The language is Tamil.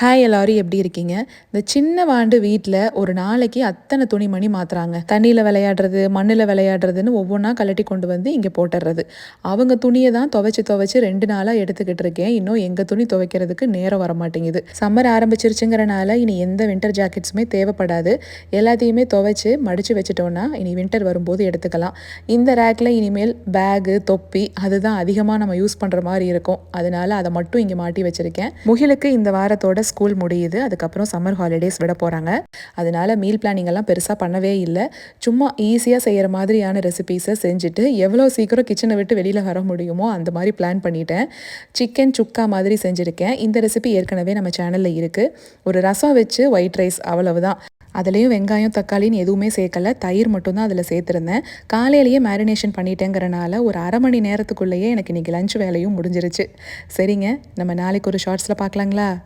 ஹாய் எல்லாரும் எப்படி இருக்கீங்க? இந்த சின்ன வாண்டு வீட்டில் ஒரு நாளைக்கு அத்தனை துணிமணி மாற்றுறாங்க தண்ணியில் விளையாடுறது மண்ணில் விளையாடுறதுன்னு ஒவ்வொன்றா கழட்டி கொண்டு வந்து இங்கே போட்டுடுறது அவங்க துணியை தான் துவைச்சி துவைச்சி ரெண்டு நாளாக எடுத்துக்கிட்டு இருக்கேன். இன்னும் எங்கள் துணி துவைக்கிறதுக்கு நேரம் வர மாட்டேங்குது சம்மர் ஆரம்பிச்சிருச்சுங்கிறனால இனி எந்த வின்டர் ஜாக்கெட்ஸுமே தேவைப்படாது. எல்லாத்தையுமே துவைச்சி மடித்து வச்சுட்டோன்னா இனி வின்டர் வரும்போது எடுத்துக்கலாம். இந்த ரேக்கில் இனிமேல் பேகு தொப்பி அதுதான் அதிகமாக நம்ம யூஸ் பண்ணுற மாதிரி இருக்கும். அதனால அதை மட்டும் இங்கே மாட்டி வச்சுருக்கேன். முகிலுக்கு இந்த வாரத்தோட ஸ்கூல் முடியுது. அதுக்கப்புறம் சம்மர் ஹாலிடேஸ் விட போகிறாங்க அதனால மீல் பிளானிங் எல்லாம் பெருசாக பண்ணவே இல்லை. சும்மா ஈஸியாக செய்கிற மாதிரியான ரெசிபீஸை செஞ்சுட்டு எவ்வளோ சீக்கிரம் கிச்சனை விட்டு வெளியில் வர முடியுமோ அந்த மாதிரி பிளான் பண்ணிட்டேன். சிக்கன் சுக்கா மாதிரி செஞ்சுருக்கேன். இந்த ரெசிபி ஏற்கனவே நம்ம சேனலில் இருக்குது ஒரு ரசம் வச்சு ஒயிட் ரைஸ் அவ்வளவுதான். அதுலேயும் வெங்காயம் தக்காளின்னு எதுவுமே சேர்க்கல. தயிர் மட்டும்தான் அதில் சேர்த்துருந்தேன். காலையிலேயே மேரினேஷன் பண்ணிட்டேங்கிறனால ஒரு அரை மணி நேரத்துக்குள்ளேயே எனக்கு இன்றைக்கி லஞ்ச் வேலையும் முடிஞ்சிருச்சு. சரிங்க. நம்ம நாளைக்கு ஒரு ஷார்ட்ஸில் பார்க்கலாங்களா?